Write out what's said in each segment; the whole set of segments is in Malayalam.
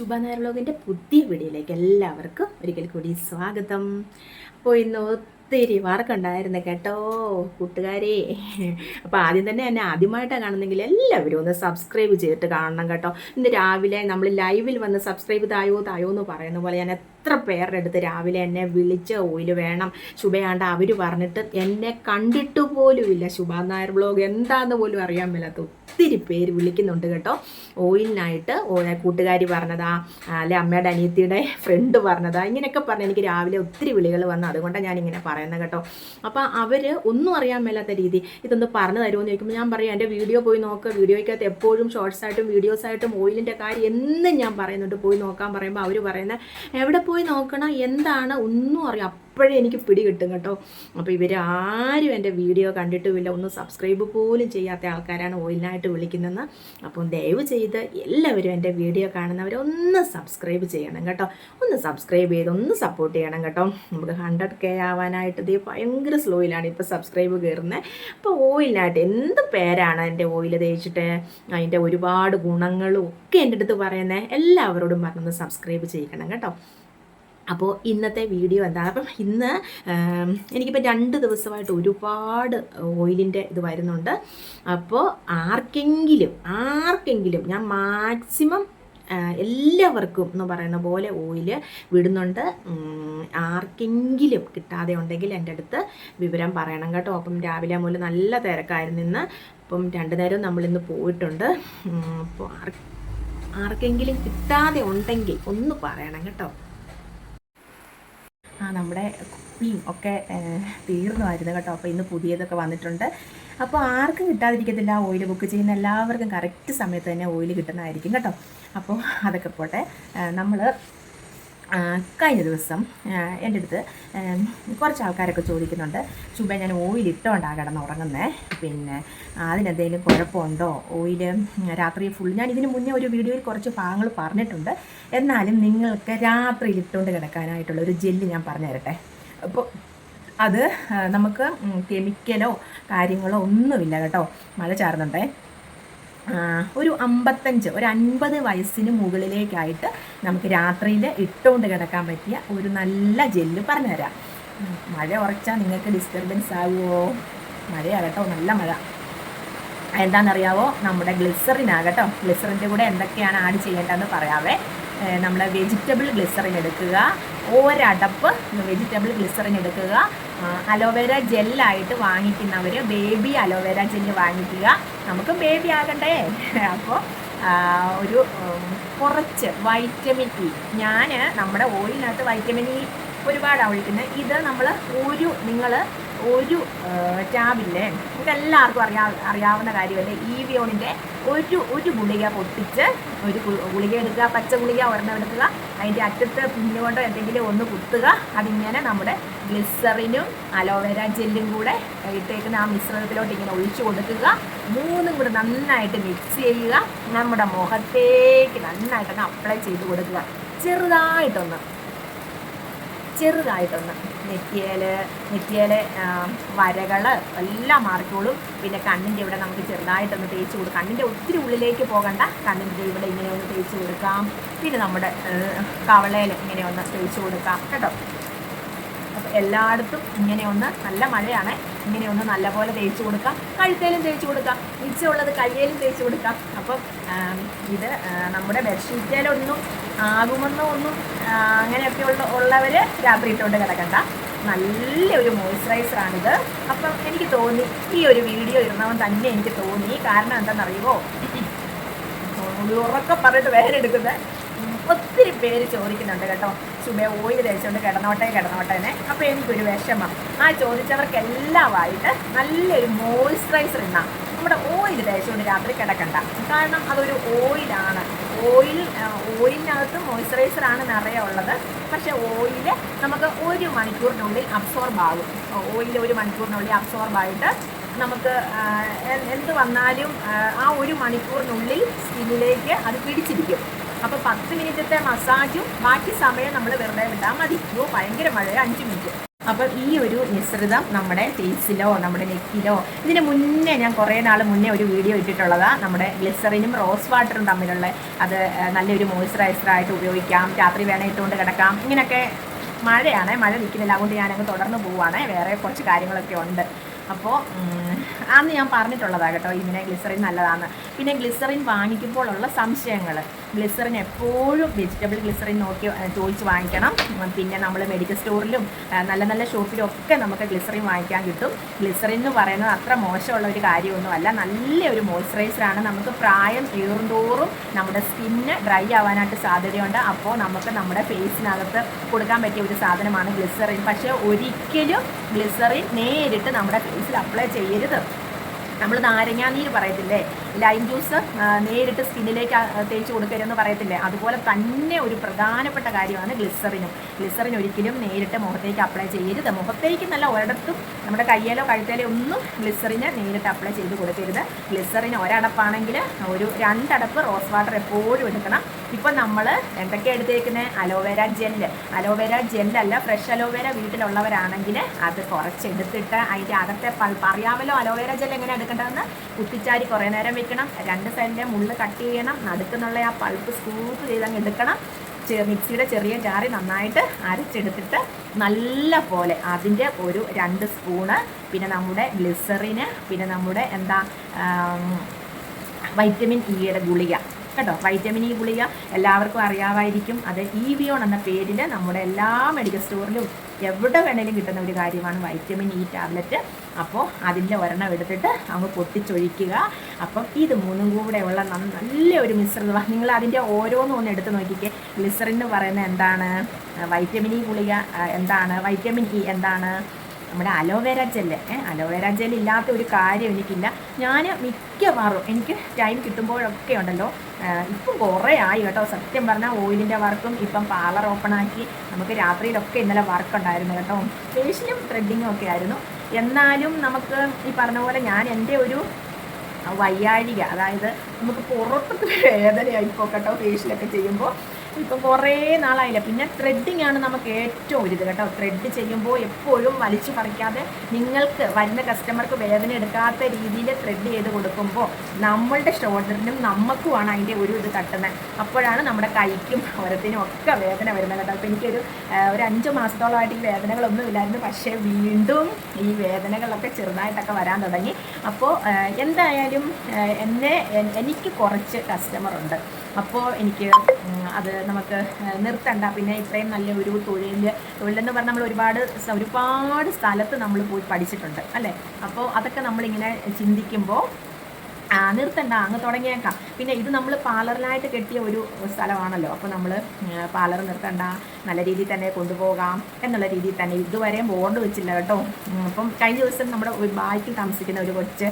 ശുഭ ബ്ലോഗിന്റെ പുതിയ വീഡിയോയിലേക്ക് എല്ലാവർക്കും ഒരിക്കൽ കൂടി സ്വാഗതം. അപ്പോൾ ഇന്ന് ഒത്തിരി വർക്കുണ്ടായിരുന്നു കേട്ടോ കൂട്ടുകാരെ. അപ്പോൾ ആദ്യം തന്നെ എന്നെ ആദ്യമായിട്ടാണ് കാണുന്നെങ്കിൽ എല്ലാവരും ഒന്ന് സബ്സ്ക്രൈബ് ചെയ്തിട്ട് കാണണം കേട്ടോ. ഇന്ന് രാവിലെ നമ്മൾ ലൈവിൽ വന്ന് സബ്സ്ക്രൈബ് തായോ തായോ എന്ന് പറയുന്ന പോലെ ഞാൻ എത്ര പേരുടെ അടുത്ത് രാവിലെ എന്നെ വിളിച്ച് ഓയിൽ വേണം ശുഭയാണ്ട് അവർ പറഞ്ഞിട്ട് എന്നെ കണ്ടിട്ട് പോലുമില്ല. ശുഭ നായർ ബ്ലോഗ് എന്താണെന്ന് പോലും അറിയാൻ മേലാത്ത ഒത്തിരി പേര് വിളിക്കുന്നുണ്ട് കേട്ടോ. ഓയിലിനായിട്ട് കൂട്ടുകാരി പറഞ്ഞതാ അല്ലെ അമ്മയുടെ അനിയത്തിയുടെ ഫ്രണ്ട് പറഞ്ഞതാ ഇങ്ങനെയൊക്കെ പറഞ്ഞ് എനിക്ക് രാവിലെ ഒത്തിരി വിളികൾ വന്നു. അതുകൊണ്ടാണ് ഞാൻ ഇങ്ങനെ പറയുന്നത് കേട്ടോ. അപ്പോൾ അവർ ഒന്നും അറിയാൻ മേലാത്ത രീതി ഇതൊന്ന് പറഞ്ഞു തരുമോ എന്ന് ചോദിക്കുമ്പോൾ ഞാൻ പറയും എന്റെ വീഡിയോ പോയി നോക്കുക വീഡിയോയ്ക്കകത്ത് എപ്പോഴും ഷോർട്സ് ആയിട്ടും വീഡിയോസ് ആയിട്ടും ഓയിലിന്റെ കാര്യം എന്നും ഞാൻ പറയുന്നുണ്ട്. പോയി നോക്കാൻ പറയുമ്പോൾ അവർ പറയുന്നത് എവിടെ പോയി നോക്കണം? എന്താണ്? ഒന്നും അറിയാം. അപ്പോഴേ എനിക്ക് പിടി കിട്ടും കേട്ടോ. അപ്പോൾ ഇവർ ആരും എന്റെ വീഡിയോ കണ്ടിട്ടുമില്ല. ഒന്ന് സബ്സ്ക്രൈബ് പോലും ചെയ്യാത്ത ആൾക്കാരാണ് ഓയിലിനായിട്ട് വിളിക്കുന്നതെന്ന്. അപ്പം ദയവ് ചെയ്ത് എല്ലാവരും എന്റെ വീഡിയോ കാണുന്നവർ ഒന്ന് സബ്സ്ക്രൈബ് ചെയ്യണം കേട്ടോ. ഒന്ന് സബ്സ്ക്രൈബ് ചെയ്ത് ഒന്ന് സപ്പോർട്ട് ചെയ്യണം കേട്ടോ. നമുക്ക് ഹൺഡ്രഡ് കെ ആവാനായിട്ട് ഇത് ഭയങ്കര സ്ലോയിലാണ് ഇപ്പോൾ സബ്സ്ക്രൈബ് കയറുന്നത് അപ്പോൾ ഓയിലിനായിട്ട് എന്ത് പേരാണ് എന്റെ ഓയിൽ തേച്ചിട്ട്? അതിന്റെ ഒരുപാട് ഗുണങ്ങളും ഒക്കെ എന്റെ അടുത്ത് പറയുന്നത് എല്ലാവരോടും പറഞ്ഞൊന്ന് സബ്സ്ക്രൈബ് ചെയ്യണം കേട്ടോ. അപ്പോൾ ഇന്നത്തെ വീഡിയോ എന്താണ്? അപ്പം ഇന്ന് എനിക്കിപ്പോൾ രണ്ട് ദിവസമായിട്ട് ഒരുപാട് ഓയിലിന്റെ ഇത് വരുന്നുണ്ട്. അപ്പോൾ ആർക്കെങ്കിലും ആർക്കെങ്കിലും ഞാൻ മാക്സിമം എല്ലാവർക്കും എന്ന് പറയുന്ന പോലെ ഓയിൽ വിടുന്നുണ്ട്. ആർക്കെങ്കിലും കിട്ടാതെ ഉണ്ടെങ്കിൽ എന്റെ അടുത്ത് വിവരം പറയണം കേട്ടോ. അപ്പം രാവിലെ മുതൽ നല്ല തിരക്കായിരുന്നു ഇന്ന്. അപ്പം രണ്ടു നേരം നമ്മളിന്ന് പോയിട്ടുണ്ട്. അപ്പോൾ ആർക്കെങ്കിലും കിട്ടാതെ ഉണ്ടെങ്കിൽ ഒന്ന് പറയണം കേട്ടോ. നമ്മുടെ കുപ്പിയും ഒക്കെ തീർന്നുമായിരുന്നു കേട്ടോ. അപ്പോൾ ഇന്ന് പുതിയതൊക്കെ വന്നിട്ടുണ്ട്. അപ്പോൾ ആർക്കും കിട്ടാതിരിക്കത്തില്ല. ഓയിൽ ബുക്ക് ചെയ്യുന്ന എല്ലാവർക്കും കറക്റ്റ് സമയത്ത് തന്നെ ഓയിൽ കിട്ടുന്നതായിരിക്കും കേട്ടോ. അപ്പോൾ അതൊക്കെ പോട്ടെ. നമ്മൾ കഴിഞ്ഞ ദിവസം എന്റെ അടുത്ത് കുറച്ച് ആൾക്കാരൊക്കെ ചോദിക്കുന്നുണ്ട് ശുഭ ഞാൻ ഓയിൽ ഇട്ടുകൊണ്ടാണ് കിടന്ന് ഉറങ്ങുന്നത് പിന്നെ അതിനെന്തെങ്കിലും കുഴപ്പമുണ്ടോ? ഓയിൽ രാത്രി ഫുൾ ഞാൻ ഇതിന് മുന്നേ ഒരു വീഡിയോയിൽ കുറച്ച് ഭാഗങ്ങൾ പറഞ്ഞിട്ടുണ്ട്. എന്നാലും നിങ്ങൾക്ക് രാത്രിയിൽ ഇട്ടുകൊണ്ട് കിടക്കാനായിട്ടുള്ള ഒരു ജെല്ല് ഞാൻ പറഞ്ഞു തരട്ടെ അപ്പോൾ അത് നമുക്ക് കെമിക്കലോ കാര്യങ്ങളോ ഒന്നുമില്ല കേട്ടോ. മഴ ചാറുന്നുണ്ടേ. ഒരു അമ്പത്തഞ്ച് ഒരു അൻപത് വയസ്സിന് മുകളിലേക്കായിട്ട് നമുക്ക് രാത്രിയിൽ ഇട്ടുകൊണ്ട് കിടക്കാൻ പറ്റിയ ഒരു നല്ല ജെല്ല് പറഞ്ഞുതരാം. മഴ ഉറച്ചാൽ നിങ്ങൾക്ക് ഡിസ്റ്റർബൻസ് ആകുമോ മഴയാകട്ടോ നല്ല മഴ. എന്താണെന്നറിയാവോ? നമ്മുടെ ഗ്ലിസറിനാകട്ടോ ഗ്ലിസറിന്റെ കൂടെ എന്തൊക്കെയാണ് ആഡ് ചെയ്യേണ്ടതെന്ന് പറയാവേ. നമ്മുടെ വെജിറ്റബിൾ ഗ്ലിസറിൻ എടുക്കുക. ഒരടപ്പ് വെജിറ്റബിൾ ഗ്ലിസറിൻ എടുക്കുക. അലോവേര ജെല്ലായിട്ട് വാങ്ങിക്കുന്നവർ ബേബി അലോവേര ജെല്ല് വാങ്ങിക്കുക. നമുക്ക് ബേബി ആകണ്ടേ? അപ്പോൾ ഒരു കുറച്ച് വൈറ്റമിൻ ഇ ഞാൻ നമ്മുടെ ഓയിലിനകത്ത് വൈറ്റമിൻ ഇ ഒരുപാടാണ് ഒഴിക്കുന്നത് ഇത് നമ്മൾ ഒരു നിങ്ങൾ ഒരു ടാബില്ലേ? ഇതെല്ലാവർക്കും അറിയാ അറിയാവുന്ന കാര്യമല്ലേ? ഇ വിയോണിന്റെ ഒരു ഒരു ഗുളിക പൊട്ടിച്ച് ഒരു ഗുളിക എടുക്കുക പച്ച ഗുളിക ഒരെണ്ണം എടുക്കുക അതിന്റെ അറ്റത്ത് പിന്നുകൊണ്ടോ എന്തെങ്കിലും ഒന്ന് കുത്തുക അതിങ്ങനെ നമ്മുടെ ഗ്ലിസറിനും അലോവേര ജെല്ലും കൂടെ ഇട്ടേക്കുന്ന ആ മിശ്രിതത്തിലോട്ട് ഇങ്ങനെ ഒഴിച്ചു കൊടുക്കുക. മൂന്നും കൂടെ നന്നായിട്ട് മിക്സ് ചെയ്യുക. നമ്മുടെ മുഖത്തേക്ക് നന്നായിട്ടൊന്ന് അപ്ലൈ ചെയ്ത് കൊടുക്കുക. ചെറുതായിട്ടൊന്ന്. ചെറുതായിട്ടൊന്ന്. നെറ്റിയേൽ നെറ്റിയേൽ വരകൾ എല്ലാം മാറിക്കോളും. പിന്നെ കണ്ണിന്റെ ഇവിടെ നമുക്ക് ചെറുതായിട്ടൊന്ന് തേച്ച് കൊടുക്കാം കണ്ണിന്റെ ഒത്തിരി ഉള്ളിലേക്ക് പോകണ്ട. കണ്ണിന്റെ ഇവിടെ ഇങ്ങനെ ഒന്ന് തേച്ച് കൊടുക്കാം. പിന്നെ നമ്മുടെ കവളയിൽ ഇങ്ങനെ ഒന്ന് തേച്ച് കൊടുക്കാം. കേട്ടോ? എല്ലായിടത്തും ഇങ്ങനെ ഒന്ന് നല്ല മഴയാണ് ഇങ്ങനെ ഒന്ന് നല്ലപോലെ തേച്ച് കൊടുക്കാം കഴുത്തേലും തേച്ച് കൊടുക്കാം മിച്ചമുള്ളത് കയ്യേലും തേച്ച് കൊടുക്കാം അപ്പം ഇത് നമ്മുടെ ബെഡ്ഷീറ്റിലൊന്നും ആകുമെന്നോ ഒന്നും അങ്ങനെയൊക്കെ ഉള്ള ഉള്ളവർ രാത്രി ഇട്ടുകൊണ്ട് കിടക്കണ്ട നല്ലൊരു മോയ്സ്ചറൈസറാണിത് അപ്പം എനിക്ക് തോന്നി ഈ ഒരു വീഡിയോ ഇടണമെന്ന് തന്നെ എനിക്ക് തോന്നി കാരണം എന്താണെന്നറിയുമോ ഉറക്കം പറഞ്ഞിട്ട് വേറെ എടുക്കുന്നത് ഒത്തിരി പേര് ചോദിക്കുന്നുണ്ട് കേട്ടോ. ശുഭ ഓയിൽ തേച്ചുകൊണ്ട് കിടന്നോട്ടെ കിടന്നോട്ടെ തന്നെ അപ്പോൾ എനിക്കൊരു വിഷമം. ആ ചോദിച്ചവർക്കെല്ലാമായിട്ട് നല്ലൊരു മോയ്സ്ചറൈസർ ഇന്നാ നമ്മുടെ ഓയിൽ തേച്ചുകൊണ്ട് രാത്രി കിടക്കണ്ട. കാരണം അതൊരു ഓയിലാണ് ഓയിൽ ഓയിലിനകത്ത് മോയ്സ്ചറൈസർ ആണ് നിറയെ ഉള്ളത്. പക്ഷേ ഓയിൽ നമുക്ക് ഒരു മണിക്കൂറിനുള്ളിൽ അബ്സോർബ് ആകും ഓയിൽ ഒരു മണിക്കൂറിനുള്ളിൽ അബ്സോർബ് ആയിട്ട് നമുക്ക് എന്ത് വന്നാലും ആ ഒരു മണിക്കൂറിനുള്ളിൽ സ്കിന്നിലേക്ക് അത് പിടിച്ചിരിക്കും. അപ്പോൾ പത്ത് മിനിറ്റത്തെ മസാജും ബാക്കി സമയം നമ്മൾ വെറുതെ വിട്ടാൽ മതി. ഓ ഭയങ്കര മഴ അഞ്ച് മിനിറ്റ്. അപ്പോൾ ഈ ഒരു മിശ്രിതം നമ്മുടെ ഫേസിലോ നമ്മുടെ നെക്കിലോ ഇതിന് മുന്നേ ഞാൻ കുറേ നാൾ മുന്നേ ഒരു വീഡിയോ ഇട്ടിട്ടുള്ളതാണ് നമ്മുടെ ഗ്ലിസറിനും റോസ് വാട്ടറും തമ്മിലുള്ള അത് നല്ലൊരു മോയ്സ്ചറൈസറായിട്ട് ഉപയോഗിക്കാം. രാത്രി വേണേൽ ഇട്ടുകൊണ്ട് കിടക്കാം. ഇങ്ങനെയൊക്കെ മഴയാണ്. മഴ നിൽക്കുന്നില്ല അതുകൊണ്ട് ഞാനങ്ങ് തുടർന്ന് പോവുകയാണ് വേറെ കുറച്ച് കാര്യങ്ങളൊക്കെ ഉണ്ട്. അപ്പോൾ അന്ന് ഞാൻ പറഞ്ഞിട്ടുള്ളതാണ് കേട്ടോ ഇതിനെ ഗ്ലിസറിൻ നല്ലതാണ് പിന്നെ ഗ്ലിസറിൻ വാങ്ങിക്കുമ്പോഴുള്ള സംശയങ്ങൾ ഗ്ലിസറിൻ എപ്പോഴും വെജിറ്റബിൾ ഗ്ലിസറിൻ നോക്കി ചോദിച്ച് വാങ്ങിക്കണം. പിന്നെ നമ്മൾ മെഡിക്കൽ സ്റ്റോറിലും നല്ല നല്ല ഷോപ്പിലും ഒക്കെ നമുക്ക് ഗ്ലിസറിൻ വാങ്ങിക്കാൻ കിട്ടും. ഗ്ലിസറിൻ എന്ന് പറയുന്നത് അത്ര മോശമുള്ള ഒരു കാര്യമൊന്നുമല്ല. നല്ലൊരു മോയ്സ്ചറൈസറാണ് നമുക്ക് പ്രായം ഏറുന്തോറും നമ്മുടെ സ്കിന്ന് ഡ്രൈ ആവാനായിട്ട് സാധ്യതയുണ്ട്. അപ്പോൾ നമുക്ക് നമ്മുടെ ഫേസിനകത്ത് കൊടുക്കാൻ പറ്റിയ ഒരു സാധനമാണ് ഗ്ലിസറിൻ പക്ഷേ ഒരിക്കലും ഗ്ലിസറിൻ നേരിട്ട് നമ്മുടെ ഫേസിൽ അപ്ലൈ ചെയ്യരുത്. നമ്മൾ നാരങ്ങാനീര് പറയത്തില്ലേ? ലൈം ജ്യൂസ് നേരിട്ട് സ്കിന്നിലേക്ക് തേച്ച് കൊടുക്കരുതെന്ന് പറയത്തില്ലേ? അതുപോലെ തന്നെ ഒരു പ്രധാനപ്പെട്ട കാര്യമാണ് ഗ്ലിസറിനും ഗ്ലിസറിൻ ഒരിക്കലും നേരിട്ട് മുഖത്തേക്ക് അപ്ലൈ ചെയ്യരുത്. മുഖത്തേക്ക് നല്ല ഒരിടത്തും നമ്മുടെ കയ്യിലോ കഴുത്തേലോ ഒന്നും ഗ്ലിസറിന് നേരിട്ട് അപ്ലൈ ചെയ്ത് കൊടുക്കരുത്. ഗ്ലിസറിന് ഒരടപ്പാണെങ്കിൽ ഒരു രണ്ടടപ്പ് റോസ് വാട്ടർ എപ്പോഴും എടുക്കണം. ഇപ്പം നമ്മൾ എന്തൊക്കെ എടുത്തേക്കുന്നത് aloe vera gel aloe vera ജെല്ലല്ല fresh aloe vera വീട്ടിലുള്ളവരാണെങ്കിൽ അത് കുറച്ചെടുത്തിട്ട് അതിന്റെ അകത്തെ പറയാമല്ലോ അലോവേര ജെൽ എങ്ങനെ എടുക്കേണ്ടതെന്ന്? കുത്തിച്ചാരി കുറേ നേരം വെക്കണം രണ്ട് സൈഡിന്റെ മുള്ള് കട്ട് ചെയ്യണം. നടുക്കുന്നുള്ള ആ പൾപ്പ് സ്കൂപ്പ് ചെയ്ത് അങ്ങ് എടുക്കണം മിക്സിയുടെ ചെറിയ ജാറി നന്നായിട്ട് അരച്ചെടുത്തിട്ട് നല്ല പോലെ അതിന്റെ ഒരു രണ്ട് സ്പൂണ് പിന്നെ നമ്മുടെ ഗ്ലിസറിന് പിന്നെ നമ്മുടെ എന്താ വൈറ്റമിൻ ഇയുടെ ഗുളിക. കേട്ടോ? വൈറ്റമിൻ ഇ ഗുളിക എല്ലാവർക്കും അറിയാമായിരിക്കും. അത് ഇ വിയോൺ എന്ന പേരിൽ നമ്മുടെ എല്ലാ മെഡിക്കൽ സ്റ്റോറിലും എവിടെ വേണേലും കിട്ടുന്ന ഒരു കാര്യമാണ് വൈറ്റമിൻ ഇ ടാബ്ലറ്റ്. അപ്പോൾ അതിന്റെ ഒരെണ്ണം എടുത്തിട്ട് അങ്ങ് പൊട്ടിച്ചൊഴിക്കുക. അപ്പം ഇത് മൂന്നും കൂടെ ഉള്ള നല്ല ഒരു മിശ്രിതമാണ് നിങ്ങൾ അതിന്റെ ഓരോന്നും ഒന്ന് എടുത്ത് നോക്കിക്കേ. ഗ്ലിസറിൻ എന്ന് പറയുന്നത് എന്താണ്? വൈറ്റമിൻ ഇ ഗുളിക എന്താണ്? വൈറ്റമിൻ ഇ എന്താണ്? നമ്മുടെ അലോവേര ജെല്ല്. അലോവേര ജെൽ ഇല്ലാത്ത ഒരു കാര്യം എനിക്കില്ല. ഞാൻ മിക്കവാറും എനിക്ക് ടൈം കിട്ടുമ്പോഴൊക്കെ ഉണ്ടല്ലോ ഇപ്പം കുറേ ആയി കേട്ടോ. സത്യം പറഞ്ഞാൽ ഓയിലിന്റെ വർക്കും ഇപ്പം പാർലർ ഓപ്പൺ ആക്കി നമുക്ക് രാത്രിയിലൊക്കെ ഇന്നലെ വർക്ക് ഉണ്ടായിരുന്നു കേട്ടോ. ഫേഷ്യലും ത്രെഡിങ്ങും ഒക്കെ ആയിരുന്നു. എന്നാലും നമുക്ക് ഈ പറഞ്ഞ പോലെ ഞാൻ എന്റെ ഒരു വയ്യാഴിക അതായത് നമുക്ക് പുറത്തൊക്കെ വേദനയായിപ്പോ കേട്ടോ ഫേഷ്യലൊക്കെ ചെയ്യുമ്പോൾ. ഇപ്പം കുറേ നാളായില്ല? പിന്നെ ത്രെഡിങ് ആണ് നമുക്ക് ഏറ്റവും ഒരു ഇത് കേട്ടോ. ത്രെഡ് ചെയ്യുമ്പോൾ എപ്പോഴും വലിച്ചു പറിക്കാതെ നിങ്ങൾക്ക് വരുന്ന കസ്റ്റമർക്ക് വേദന എടുക്കാത്ത രീതിയിൽ ത്രെഡ് ചെയ്ത് കൊടുക്കുമ്പോൾ നമ്മളുടെ ഷോൾഡറിനും നമുക്കുമാണ് അതിന്റെ ഒരു ഇത് തട്ടുന്നത്. അപ്പോഴാണ് നമ്മുടെ കൈക്കും ഓരത്തിനും ഒക്കെ വേദന വരുന്നത് കേട്ടോ. അപ്പോൾ എനിക്കൊരു ഒരു അഞ്ച് മാസത്തോളമായിട്ട് ഈ വേദനകളൊന്നും ഇല്ലായിരുന്നു. പക്ഷേ വീണ്ടും ഈ വേദനകളൊക്കെ ചെറുതായിട്ടൊക്കെ വരാൻ തുടങ്ങി. അപ്പോൾ എന്തായാലും എന്നെ എനിക്ക് കുറച്ച് കസ്റ്റമർ ഉണ്ട്. അപ്പോൾ എനിക്ക് അത് നമുക്ക് നിർത്തണ്ട. പിന്നെ ഇത്രയും നല്ല ഒരു തൊഴിൽ തൊഴിലെന്ന് പറഞ്ഞാൽ നമ്മൾ ഒരുപാട് ഒരുപാട് സ്ഥലത്ത് നമ്മൾ പോയി പഠിച്ചിട്ടുണ്ട് അല്ലേ? അപ്പോൾ അതൊക്കെ നമ്മളിങ്ങനെ ചിന്തിക്കുമ്പോൾ നിർത്തണ്ട അങ്ങ് തുടങ്ങിയേക്കാം. പിന്നെ ഇത് നമ്മൾ പാർലറിലായിട്ട് കെട്ടിയ ഒരു സ്ഥലമാണല്ലോ. അപ്പോൾ നമ്മൾ പാർലർ നിർത്തണ്ട നല്ല രീതിയിൽ തന്നെ കൊണ്ടുപോകാം എന്നുള്ള രീതിയിൽ തന്നെ ഇതുവരെയും ബോർഡ് വെച്ചില്ല കേട്ടോ. അപ്പം കഴിഞ്ഞ ദിവസം നമ്മുടെ ഒരു ബാക്കിൽ താമസിക്കുന്ന ഒരു കൊച്ച്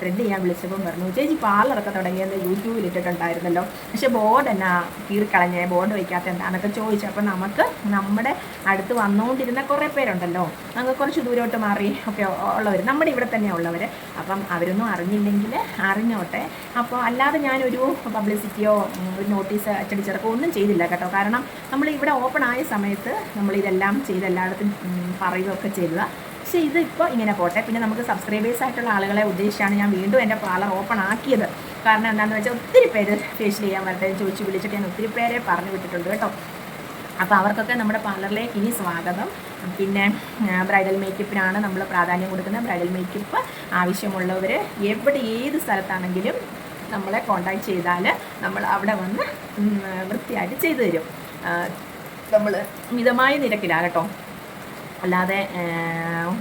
ത്രെഡ് ചെയ്യാൻ വിളിച്ചപ്പം പറഞ്ഞു ചേച്ചി പാർലറൊക്കെ തുടങ്ങിയെന്ന് യൂട്യൂബിൽ ഇട്ടിട്ടുണ്ടായിരുന്നല്ലോ. പക്ഷേ ബോർഡ് എന്നാ കീറിക്കളഞ്ഞ? ബോർഡ് വയ്ക്കാത്ത എന്താണെന്നൊക്കെ ചോദിച്ചു. അപ്പം നമുക്ക് നമ്മുടെ അടുത്ത് വന്നുകൊണ്ടിരുന്ന കുറേ പേരുണ്ടല്ലോ. അങ്ങ് കുറച്ച് ദൂരോട്ട് മാറി ഒക്കെ ഉള്ളവർ നമ്മുടെ ഇവിടെ തന്നെ ഉള്ളവർ അപ്പം അവരൊന്നും അറിഞ്ഞില്ലെങ്കിൽ അറിഞ്ഞോട്ടെ. അപ്പോൾ അല്ലാതെ ഞാനൊരു പബ്ലിസിറ്റിയോ ഒരു നോട്ടീസ് അച്ചടിച്ചിറക്കോ ഒന്നും ചെയ്തില്ല കേട്ടോ. കാരണം നമ്മൾ ഇവിടെ ഓപ്പൺ ആയ സമയത്ത് നമ്മൾ ഇതെല്ലാം ചെയ്ത് എല്ലായിടത്തും പറയുകയൊക്കെ ചെയ്തതാണ് പക്ഷേ ഇത് ഇങ്ങനെ പോട്ടെ. പിന്നെ നമുക്ക് സബ്സ്ക്രൈബേഴ്സ് ആയിട്ടുള്ള ആളുകളെ ഉദ്ദേശിച്ചാണ് ഞാൻ വീണ്ടും എന്റെ പാർലർ ഓപ്പൺ ആക്കിയത്. കാരണം എന്താണെന്ന് വെച്ചാൽ ഒത്തിരി പേര് ഫേഷ്യൽ ചെയ്യാൻ വരട്ടെ ചോദിച്ച് വിളിച്ചിട്ട് ഞാൻ ഒത്തിരി പേരെ പറഞ്ഞു വിട്ടിട്ടുണ്ട് കേട്ടോ. അപ്പോൾ അവർക്കൊക്കെ നമ്മുടെ പാർലറിലേക്ക് ഇനി സ്വാഗതം. പിന്നെ ബ്രൈഡൽ മേക്കപ്പിനാണ് നമ്മൾ പ്രാധാന്യം കൊടുക്കുന്നത്. ബ്രൈഡൽ മേക്കപ്പ് ആവശ്യമുള്ളവർ എവിടെ ഏത് സ്ഥലത്താണെങ്കിലും നമ്മളെ കോണ്ടാക്ട് ചെയ്താൽ നമ്മൾ അവിടെ വന്ന് വൃത്തിയായിട്ട് ചെയ്തു തരും. നമ്മൾ മിതമായ നിരക്കിലാകട്ടോ അല്ലാതെ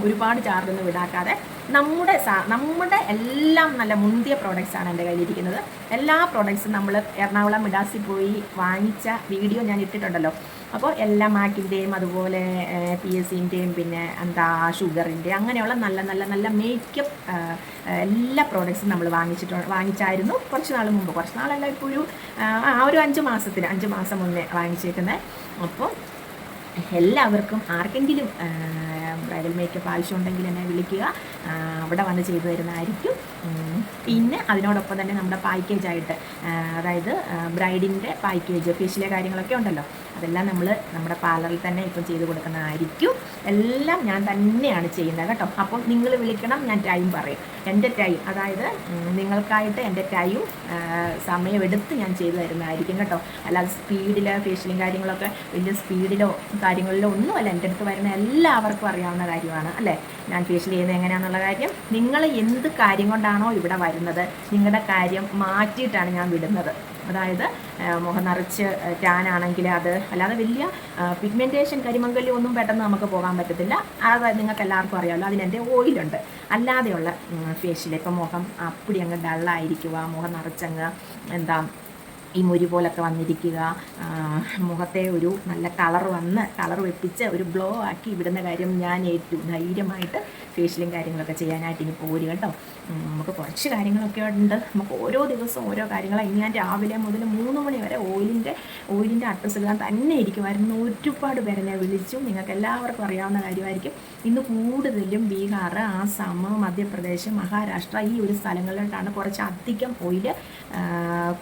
ഒരുപാട് ചാർജൊന്നും ഈടാക്കാതെ നമ്മുടെ നമ്മുടെ എല്ലാം നല്ല മുന്തിയ പ്രോഡക്റ്റ്സാണ് എന്റെ കയ്യിലിരിക്കുന്നത്. എല്ലാ പ്രോഡക്റ്റ്സും നമ്മൾ എറണാകുളം മിഡാസിൽ പോയി വാങ്ങിച്ച വീഡിയോ ഞാൻ ഇട്ടിട്ടുണ്ടല്ലോ. അപ്പോൾ എല്ലാ മാക്കിന്റെയും അതുപോലെ പി എസ് സിന്റെയും പിന്നെ എന്താ ഷുഗറിന്റെ അങ്ങനെയുള്ള നല്ല നല്ല നല്ല മേക്കപ്പ് എല്ലാ പ്രോഡക്ട്സും നമ്മൾ വാങ്ങിച്ചിട്ടുണ്ട് വാങ്ങിച്ചായിരുന്നു കുറച്ച് നാൾ മുമ്പ്. കുറച്ച് നാളല്ല ഇപ്പോൾ ഒരു ആ ഒരു അഞ്ച് മാസത്തിന് അഞ്ച് മാസം മുന്നേ വാങ്ങിച്ചേക്കുന്നത് അപ്പോൾ എല്ലാവർക്കും ആർക്കെങ്കിലും ബ്രൈഡൽ മേക്കപ്പ് ആവശ്യമുണ്ടെങ്കിൽ എന്നെ വിളിക്കുക. അവിടെ വന്ന് ചെയ്തു തരുന്നതായിരിക്കും. പിന്നെ അതിനോടൊപ്പം തന്നെ നമ്മുടെ പാക്കേജായിട്ട് അതായത് ബ്രൈഡിന്റെ പാക്കേജ് ഫേഷ്യലെ കാര്യങ്ങളൊക്കെ ഉണ്ടല്ലോ. അതെല്ലാം നമ്മൾ നമ്മുടെ പാർലറിൽ തന്നെ ഇപ്പം ചെയ്ത് കൊടുക്കുന്നതായിരിക്കും. എല്ലാം ഞാൻ തന്നെയാണ് ചെയ്യുന്നത് കേട്ടോ. അപ്പോൾ നിങ്ങൾ വിളിക്കണം ഞാൻ ടൈം പറയും. എന്റെ ടൈം അതായത് നിങ്ങൾക്കായിട്ട് എന്റെ ടൈം സമയമെടുത്ത് ഞാൻ ചെയ്തു തരുന്നതായിരിക്കും കേട്ടോ. അല്ലാതെ സ്പീഡിൽ ഫേഷ്യലും കാര്യങ്ങളൊക്കെ വലിയ സ്പീഡിലോ കാര്യങ്ങളിലോ ഒന്നുമല്ല. എന്റെ അടുത്ത് വരുന്ന എല്ലാവർക്കും അറിയാവുന്ന കാര്യമാണ് അല്ലേ? ഞാൻ ഫേഷ്യൽ ചെയ്യുന്നത് എങ്ങനെയാണെന്നുള്ള കാര്യം. നിങ്ങൾ എന്ത് കാര്യം കൊണ്ടാണോ ഇവിടെ വരുന്നത്? നിങ്ങളുടെ കാര്യം മാറ്റിയിട്ടാണ് ഞാൻ വിടുന്നത്. അതായത് മുഖം നിറച്ച് ടാനാണെങ്കിൽ അത് അല്ലാതെ വലിയ പിഗ്മെന്റേഷൻ കരിമംഗല്യം ഒന്നും പെട്ടെന്ന് നമുക്ക് പോകാൻ പറ്റത്തില്ല. അത് നിങ്ങൾക്ക് എല്ലാവർക്കും അറിയാമല്ലോ അതിനെന്റെ ഓയിലുണ്ട്. അല്ലാതെയുള്ള ഫേഷ്യൽ ഇപ്പം മുഖം അപ്പടി അങ്ങ് ഡള്ളായിരിക്കുക മുഖം നിറച്ചങ്ങ് എന്താ ഈ മുരി പോലൊക്കെ വന്നിരിക്കുക. മുഖത്തെ ഒരു നല്ല കളർ വന്ന് കളർ വെപ്പിച്ച് ഒരു ബ്ലോ ആക്കി വിടുന്ന കാര്യം ഞാൻ ഏറ്റു. ധൈര്യമായിട്ട് ഫേഷ്യലും കാര്യങ്ങളൊക്കെ ചെയ്യാനായിട്ട് ഇനി പോരുക കേട്ടോ. നമുക്ക് കുറച്ച് കാര്യങ്ങളൊക്കെ ഉണ്ട്. നമുക്ക് ഓരോ ദിവസവും ഓരോ കാര്യങ്ങളാണ് ഇനി ഞാൻ രാവിലെ മുതൽ മൂന്ന് മണി വരെ ഓയിലിന്റെ ഓയിലിന്റെ അഡ്രസ്സ് ഇടാൻ തന്നെ ഇരിക്കുമായിരുന്നു ഒരുപാട് പേരെ ഞാൻ വിളിച്ചു. നിങ്ങൾക്ക് എല്ലാവർക്കും അറിയാവുന്ന കാര്യമായിരിക്കും. ഇന്ന് കൂടുതലും ബീഹാർ ആസാം മധ്യപ്രദേശ് മഹാരാഷ്ട്ര ഈ ഒരു സ്ഥലങ്ങളിലോട്ടാണ് കുറച്ച് അധികം ഓയിൽ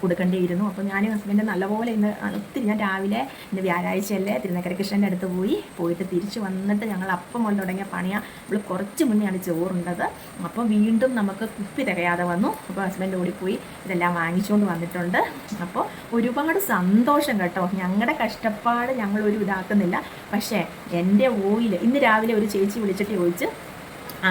കൊടുക്കേണ്ടിയിരുന്നു. അപ്പോൾ ഞാൻ ഹസ്ബൻഡ് നല്ലപോലെ ഇന്ന് ഒത്തിരി ഞാൻ രാവിലെ ഇന്ന് വ്യാഴാഴ്ചയല്ലേ തിരുനക്കര കൃഷ്ണന്റെ അടുത്ത് പോയി പോയിട്ട് തിരിച്ചു വന്നിട്ട് ഞങ്ങൾ അപ്പം കൊണ്ട് തുടങ്ങിയ പണിയാണ് നമ്മൾ കുറച്ച് മുന്നെയാണ് ചോറുണ്ടത്. അപ്പോൾ വീണ്ടും നമുക്ക് കുപ്പി തികയാതെ വന്നു. അപ്പോൾ ഹസ്ബൻഡ് ഓടിപ്പോയി ഇതെല്ലാം വാങ്ങിച്ചുകൊണ്ട് വന്നിട്ടുണ്ട്. അപ്പോൾ ഒരുപാട് സന്തോഷം കേട്ടോ. ഞങ്ങളുടെ കഷ്ടപ്പാട് ഞങ്ങൾ ഒരു ഇതാക്കുന്നില്ല. പക്ഷേ എന്റെ ഓയിൽ ഇന്ന് രാവിലെ ഒരു ചേച്ചി വിളിച്ചിട്ട് ചോദിച്ച്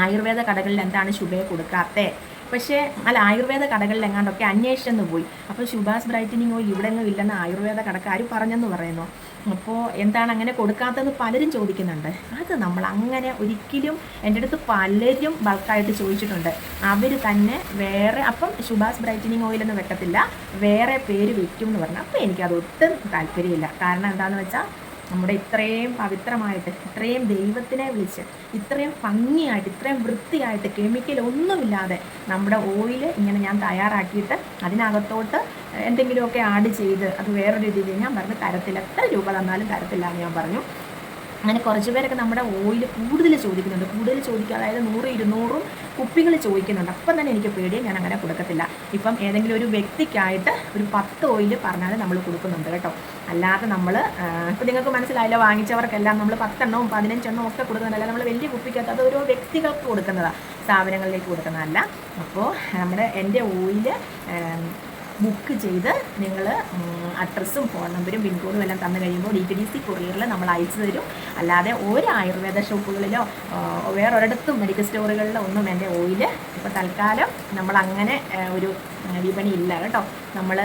ആയുർവേദ കടകളിൽ എന്താണ് ശുഭയെ കൊടുക്കാത്തേ? പക്ഷേ അല്ല ആയുർവേദ കടകളിൽ എങ്ങാണ്ടൊക്കെ അന്വേഷിച്ചെന്ന് പോയി. അപ്പോൾ ശുഭാസ് ബ്രൈറ്റനിങ് ഓയിൽ ഇവിടെ ഒന്നും ഇല്ലെന്ന് ആയുർവേദ കടക്കാർ പറഞ്ഞെന്ന് പറയുന്നു. അപ്പോൾ എന്താണ് അങ്ങനെ കൊടുക്കാത്തതെന്ന് പലരും ചോദിക്കുന്നുണ്ട്. അത് നമ്മൾ അങ്ങനെ ഒരിക്കലും എന്റെ അടുത്ത് പലരും ബൾക്കായിട്ട് ചോദിച്ചിട്ടുണ്ട്. അവർ തന്നെ വേറെ അപ്പം ശുഭാസ് ബ്രൈറ്റനിങ് ഓയിലൊന്നും വെക്കത്തില്ല വേറെ പേര് വെക്കും എന്ന് പറഞ്ഞു. അപ്പോൾ എനിക്കത് ഒട്ടും താല്പര്യമില്ല. കാരണം എന്താണെന്ന് വെച്ചാൽ നമ്മുടെ ഇത്രയും പവിത്രമായിട്ട് ഇത്രയും ദൈവത്തിനെ വിളിച്ച് ഇത്രയും ഭംഗിയായിട്ട് ഇത്രയും വൃത്തിയായിട്ട് കെമിക്കൽ ഒന്നുമില്ലാതെ നമ്മുടെ ഓയിൽ ഇങ്ങനെ ഞാൻ തയ്യാറാക്കിയിട്ട് അതിനകത്തോട്ട് എന്തെങ്കിലുമൊക്കെ ആഡ് ചെയ്ത് അത് വേറൊരു രീതിയിൽ ഞാൻ പറഞ്ഞു തരത്തില്ല. എത്ര രൂപ തന്നാലും തരത്തില്ല എന്ന് ഞാൻ പറഞ്ഞു. അങ്ങനെ കുറച്ച് പേരൊക്കെ നമ്മുടെ ഓയിൽ കൂടുതൽ ചോദിക്കുന്നുണ്ട്. കൂടുതൽ ചോദിക്കുക അതായത് നൂറ് ഇരുന്നൂറും കുപ്പികൾ ചോദിക്കുന്നുണ്ട്. അപ്പം തന്നെ എനിക്ക് പേടിയാണ് ഞാൻ അങ്ങനെ കൊടുക്കത്തില്ല. ഇപ്പം ഏതെങ്കിലും ഒരു വ്യക്തിക്കായിട്ട് ഒരു പത്ത് ഓയിൽ പറഞ്ഞാൽ നമ്മൾ കൊടുക്കുന്നുണ്ട് കേട്ടോ. അല്ലാതെ നമ്മൾ ഇപ്പം നിങ്ങൾക്ക് മനസ്സിലായില്ല വാങ്ങിച്ചവർക്കെല്ലാം നമ്മൾ പത്തെണ്ണവും പതിനഞ്ചെണ്ണവും ഒക്കെ കൊടുക്കുന്നതല്ല. നമ്മൾ വലിയ കുപ്പിക്കകത്ത് അത് ഓരോ വ്യക്തികൾക്ക് കൊടുക്കുന്നതാണ് സ്ഥാപനങ്ങളിലേക്ക് കൊടുക്കുന്നതല്ല. അപ്പോൾ നമ്മുടെ എന്റെ ഓയിൽ ബുക്ക് ചെയ്ത് നിങ്ങൾ അഡ്രസ്സും ഫോൺ നമ്പരും പിൻകോഡും എല്ലാം തന്നു കഴിയുമ്പോൾ ഡി ടി ഡി സി കൊറിയറിൽ നമ്മൾ അയച്ചു തരും. അല്ലാതെ ഒരു ആയുർവേദ ഷോപ്പുകളിലോ വേറെ വേറൊരിടത്തും മെഡിക്കൽ സ്റ്റോറുകളിലോ ഒന്നും എന്റെ ഓയിൽ ഇപ്പോൾ തൽക്കാലം നമ്മൾ അങ്ങനെ ഒരു വിപണി ഇല്ല കേട്ടോ. നമ്മൾ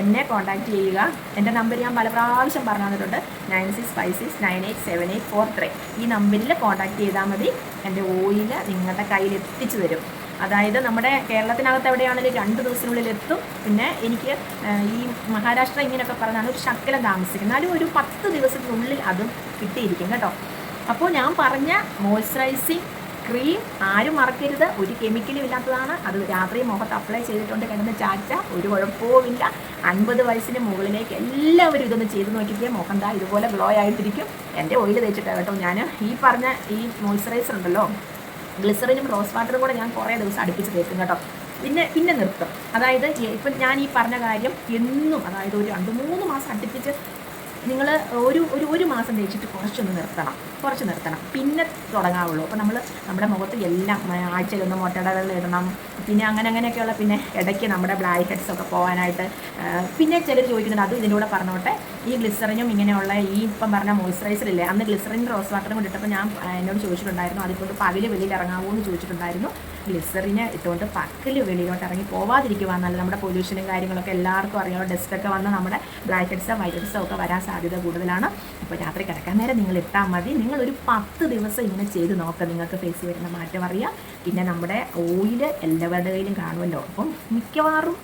എന്നെ കോൺടാക്റ്റ് ചെയ്യുക. എന്റെ നമ്പർ ഞാൻ പല പ്രാവശ്യം പറഞ്ഞു തന്നിട്ടുണ്ട്. Nine six five six nine eight seven eight four three ഈ നമ്പറിൽ കോൺടാക്റ്റ് ചെയ്താൽ മതി. എന്റെ ഓയിൽ നിങ്ങളുടെ കയ്യിൽ എത്തിച്ചു തരും. അതായത് നമ്മുടെ കേരളത്തിനകത്ത് എവിടെയാണെങ്കിലും രണ്ട് ദിവസത്തിനുള്ളിൽ എത്തും. പിന്നെ എനിക്ക് ഈ മഹാരാഷ്ട്ര ഇങ്ങനെയൊക്കെ പറഞ്ഞാണ് ഒരു ശക്കലം താമസിക്കുന്നത്. എന്നാലും ഒരു പത്ത് ദിവസത്തിനുള്ളിൽ അതും കിട്ടിയിരിക്കും കേട്ടോ. അപ്പോൾ ഞാൻ പറഞ്ഞ മോയ്സ്ചറൈസിങ് ക്രീം ആരും മറക്കരുത്. ഒരു കെമിക്കലും ഇല്ലാത്തതാണ്. അത് രാത്രി മുഖത്ത് അപ്ലൈ ചെയ്തിട്ടുണ്ട്. കിടന്ന് ചാച്ച ഒരു കുഴപ്പവുമില്ല. അൻപത് വയസ്സിന് മുകളിലേക്ക് എല്ലാവരും ഇതൊന്ന് ചെയ്ത് നോക്കിയിട്ട് മുഖം താ ഇതുപോലെ ഗ്ലോ ആയിട്ടിരിക്കും. എന്റെ ഓയിൽ തേച്ചിട്ടാണ് കേട്ടോ ഞാൻ ഈ പറഞ്ഞ ഈ മോയ്സ്ചറൈസർ ഉണ്ടല്ലോ ഗ്ലിസറിനും റോസ് വാട്ടറും കൂടെ ഞാൻ കുറേ ദിവസം അടുപ്പിച്ച് തേക്കും കേട്ടോ. പിന്നെ പിന്നെ നിർത്തും. അതായത് ഇപ്പം ഞാൻ ഈ പറഞ്ഞ കാര്യം എന്നും അതായത് ഒരു രണ്ട് മൂന്ന് മാസം അടുപ്പിച്ച് നിങ്ങൾ ഒരു ഒരു ഒരു മാസം തേച്ചിട്ട് കുറച്ചൊന്ന് നിർത്തണം. കുറച്ച് നിർത്തണം. പിന്നെ തുടങ്ങാവുള്ളൂ. അപ്പോൾ നമ്മൾ നമ്മുടെ മുഖത്ത് എല്ലാം ആഴ്ചയിലൊന്ന് മുട്ടയുടെ വെള്ളം ഇടണം. പിന്നെ അങ്ങനെ അങ്ങനെയൊക്കെയുള്ള പിന്നെ ഇടയ്ക്ക് നമ്മുടെ ബ്ലാക്ക് ഹെഡ്സ് ഒക്കെ പോകാനായിട്ട് പിന്നെ ചിലർ ചോദിക്കുന്നുണ്ട് അതും ഇതിന്റെ കൂടെ പറഞ്ഞോട്ടെ? ഈ ഗ്ലിസറിനും ഇങ്ങനെയുള്ള ഈ ഇപ്പം പറഞ്ഞ മോയ്സ്ചറൈസർ ഇല്ലേ അന്ന് ഗ്ലിസറിൻ റോസ് വാട്ടറും കൂടി ഇട്ടപ്പോൾ ഞാൻ എന്നോട് ചോദിച്ചിട്ടുണ്ടായിരുന്നു. അതുകൊണ്ട് പകൽ വെളിയിൽ ഇറങ്ങാവൂ എന്ന് ചോദിച്ചിട്ടുണ്ടായിരുന്നു. ഗ്ലിസറിന് ഇട്ടുകൊണ്ട് പക്കൽ വെളിയിലോട്ട് ഇറങ്ങി പോവാതിരിക്കുവാൻ നല്ല നമ്മുടെ പൊല്യൂഷനും കാര്യങ്ങളൊക്കെ എല്ലാവർക്കും അറിയാം ഡസ്റ്റൊക്കെ വന്ന് നമ്മുടെ ബ്ലാക്ക് ഹെഡ്സോ വൈറ്റ് ഹെഡ്സോ ഒക്കെ വരാൻ സാധ്യത കൂടുതലാണ്. അപ്പോൾ രാത്രി കിടക്കാൻ നേരം നിങ്ങൾ ഇട്ടാൽ മതി. നിങ്ങൾ ഒരു പത്ത് ദിവസം ഇങ്ങനെ ചെയ്ത് നോക്കുക നിങ്ങൾക്ക് ഫേസ് വരുന്ന മാറ്റം അറിയാം. പിന്നെ നമ്മുടെ ഓയിൽ എല്ലാവരുടെ കയ്യിലും കാണുമല്ലോ. അപ്പം മിക്കവാറും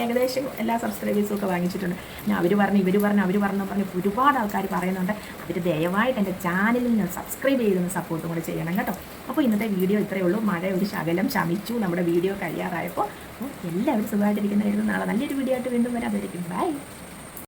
ഏകദേശം എല്ലാ സബ്സ്ക്രൈബേഴ്സും ഒക്കെ വാങ്ങിച്ചിട്ടുണ്ട്. പിന്നെ അവർ പറഞ്ഞു ഇവർ പറഞ്ഞു അവർ പറഞ്ഞു പറഞ്ഞ് ഒരുപാട് ആൾക്കാർ പറയുന്നുണ്ട്. അവർ ദയവായിട്ട് എന്റെ ചാനലിൽ നിന്ന് സബ്സ്ക്രൈബ് ചെയ്തൊന്ന് സപ്പോർട്ടും കൂടെ ചെയ്യണം കേട്ടോ. അപ്പോൾ ഇന്നത്തെ വീഡിയോ ഇത്രയേ ഉള്ളൂ. മഴ ഒരു ശകലം ശമിച്ചു. നമ്മുടെ വീഡിയോ കഴിയാറായപ്പോൾ അപ്പോൾ എല്ലാവരും സുഖമായിട്ടിരിക്കുന്ന നാളെ നല്ലൊരു വീഡിയോ ആയിട്ട് വീണ്ടും വരാൻ ബൈ